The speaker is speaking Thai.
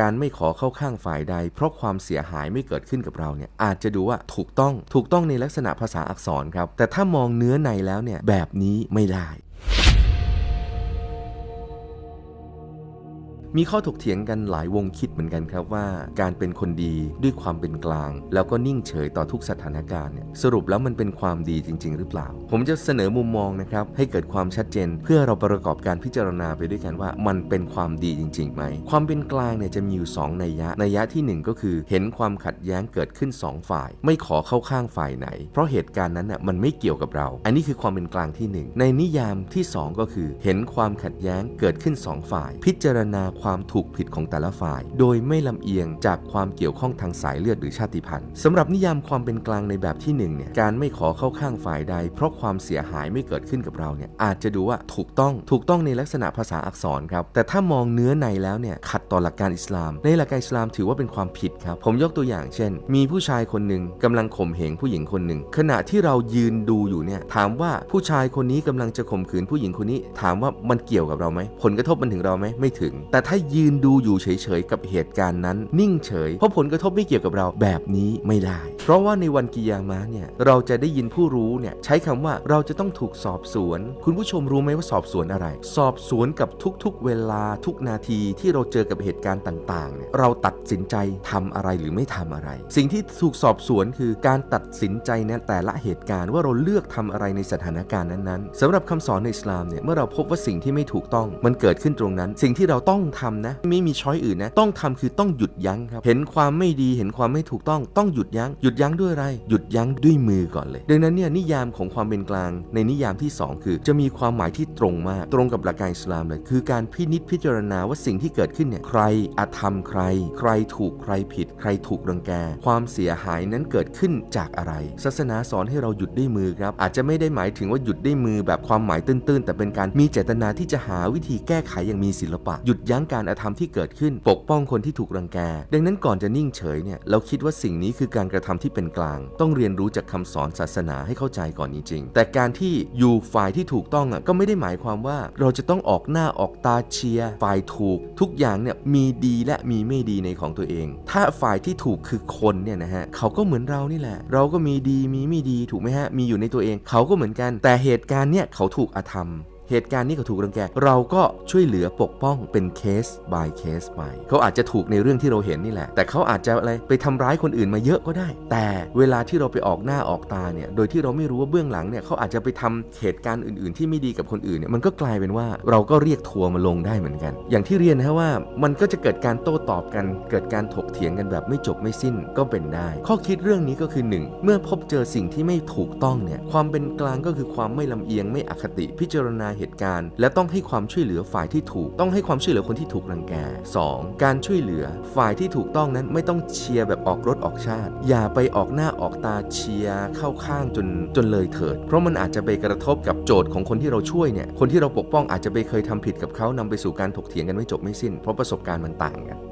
การไม่ขอเข้าข้างฝ่ายใด เพราะความเสียหายไม่เกิดขึ้นกับเราเนี่ยอาจจะดูว่าถูกต้องถูกต้องในลักษณะภาษาอักษรครับ แต่ถ้ามองเนื้อในแล้วเนี่ยแบบนี้ไม่ได้ มีข้อถกเถียงกันหลายวงคิดเหมือนกันครับว่า การเป็นคนดีด้วยความเป็นกลาง แล้วก็นิ่งเฉยต่อทุกสถานการณ์เนี่ยสรุปแล้วมันเป็นความดีจริง ๆ หรือเปล่า ผมจะเสนอมุมมองนะครับให้เกิดความชัดเจน เพื่อเราประกอบการพิจารณาไปด้วยกันว่า มันเป็นความดีจริงๆไหมความเป็นกลางเนี่ยจะมีอยู่2นัยยะนัยยะที่ 1 ก็คือเห็นความขัดแย้งเกิดขึ้น 2 ฝ่าย ไม่ขอเข้าข้างฝ่ายไหน เพราะเหตุการณ์นั้นน่ะมันไม่เกี่ยวกับเรา อันนี้คือความเป็นกลางที่หนึ่งในนิยามที่สองก็คือ เห็นความขัดแย้งเกิดขึ้นสองฝ่าย พิจารณาความถูกผิดของแต่ละฝ่าย โดยไม่ลำเอียงจากความเกี่ยวข้องทางสายเลือดหรือชาติพันธุ์สำหรับนิยามความเป็นกลางในแบบที่หนึ่งเนี่ยการไม่ขอเข้าข้างฝ่ายใด เพราะความเสียหายไม่เกิดขึ้นกับเราเนี่ยอาจจะดูว่าถูกต้องถูกต้องในลักษณะภาษาอักษรครับแต่ถ้ามองเนื้อในแล้วเนี่ยขัดต่อหลักการอิสลาม ในหลักการอิสลามถือว่าเป็นความผิดครับผมยกตัวอย่างเช่น มีผู้ชายคนหนึ่งกำลังข่มเหงผู้หญิงคนหนึ่งขณะที่เรายืนดูอยู่เนี่ยถามว่าผู้ชายคนนี้กำลังจะข่มขืนผู้หญิงคนนี้ ถามว่ามันเกี่ยวกับเราไหมผลกระทบมันถึงเราไหมไม่ถึง แต่ถ้า้ายืนดูอยู่เฉยๆ กับเหตุการณ์นั้น นิ่งเฉย เพราะผลกระทบไม่เกี่ยวกับเราแบบนี้ไม่ได้ เพราะว่าในวันกิยามะเนี่ยเราจะได้ยินผู้รู้เนี่ยใช้คำว่าเราจะต้องถูกสอบสวน คุณผู้ชมรู้ไหมว่าสอบสวนอะไร สอบสวนกับทุกๆ เวลาทุกนาทีที่เราเจอกับเหตุการณ์ต่างๆเนี่ยเราตัดสินใจทำอะไรหรือไม่ทำอะไร สิ่งที่ถูกสอบสวนคือการตัดสินใจในแต่ละเหตุการณ์ว่าเราเลือกทำอะไรในสถานการณ์นั้นๆสำหรับคำสอนในอิสลามเนี่ยเมื่อเราพบว่าสิ่งที่ไม่ถูกต้องมันเกิดขึ้นตรงนั้น สิ่งที่เราต้องทำนะ ไม่มีช้อยอื่นนะ ต้องทำคือต้องหยุดยั้งครับ เห็นความไม่ดี เห็นความไม่ถูกต้อง ต้องหยุดยั้ง หยุดยั้งด้วยอะไร หยุดยั้งด้วยมือก่อนเลย ดังนั้นเนี่ยนิยามของความเป็นกลาง ในนิยามที่ 2 คือ จะมีความหมายที่ตรงมาก ตรงกับหลักการอิสลามเลย คือการพินิจพิจารณาว่าสิ่งที่เกิดขึ้นเนี่ย ใครอาธรรมใคร ใครถูกใครผิด ใครถูกรังแก ความเสียหายนั้นเกิดขึ้นจากอะไร ศาสนาสอนให้เราหยุดด้วยมือครับ อาจจะไม่ได้หมายถึงว่าหยุดด้วยมือแบบความหมายตื้นๆ แต่เป็นการมีเจตนาที่จะหาวิธีแก้ไขอย่างมีศิลปะ หยุดยั้งการอาธรรมที่เกิดขึ้น ปกป้องคนที่ถูกรังแก ดังนั้นก่อนจะนิ่งเฉยเนี่ยเราคิดว่าสิ่งนี้คือการกระทำที่เป็นกลาง ต้องเรียนรู้จากคำสอนศาสนาให้เข้าใจก่อนจริงๆแต่การที่อยู่ฝ่ายที่ถูกต้องอะก็ไม่ได้หมายความว่าเราจะต้องออกหน้าออกตาเชียร์ฝ่ายถูก ทุกอย่างเนี่ยมีดีและมีไม่ดีในของตัวเอง ถ้าฝ่ายที่ถูกคือคนเนี่ยนะฮะเขาก็เหมือนเรานี่แหละ เราก็มีดีมีไม่ดีถูกไหมฮะมีอยู่ในตัวเองเขาก็เหมือนกัน แต่เหตุการณ์เนี่ยเขาถูกอาธรรม เหตุการณ์นี้เขาถูกรังแก เราก็ช่วยเหลือปกป้องเป็นเคส by เคสไปเขาอาจจะถูกในเรื่องที่เราเห็นนี่แหละ แต่เขาอาจจะอะไรไปทำร้ายคนอื่นมาเยอะก็ได้ แต่เวลาที่เราไปออกหน้าออกตาเนี่ยโดยที่เราไม่รู้ว่าเบื้องหลังเนี่ยเขาอาจจะไปทำเหตุการณ์อื่น ๆ ที่ไม่ดีกับคนอื่นเนี่ยมันก็กลายเป็นว่าเราก็เรียกทัวร์มาลงได้เหมือนกัน อย่างที่เรียนนะว่ามันก็จะเกิดการโต้ตอบกัน เกิดการถกเถียงกันแบบไม่จบไม่สิ้นก็เป็นได้ ข้อคิดเรื่องนี้ก็คือหนึ่งเมื่อพบเจอสิ่งที่ไม่ถูกต้องเนี่ยความเป็นกลางก็คือความไม่ลำเอียงไม่อคติพิจารณาเหตุการณ์ และต้องให้ความช่วยเหลือฝ่ายที่ถูก ต้องให้ความช่วยเหลือคนที่ถูกรังแก 2. การช่วยเหลือฝ่ายที่ถูกต้องนั้นไม่ต้องเชียร์แบบออกรถออกชาติ อย่าไปออกหน้าออกตาเชียร์เข้าข้างจนจนเลยเถิด เพราะมันอาจจะไปกระทบกับโจทย์ของคนที่เราช่วยเนี่ยคนที่เราปกป้องอาจจะไปเคยทำผิดกับเขานำไปสู่การถกเถียงกันไม่จบไม่สิ้น เพราะประสบการณ์มันต่างกัน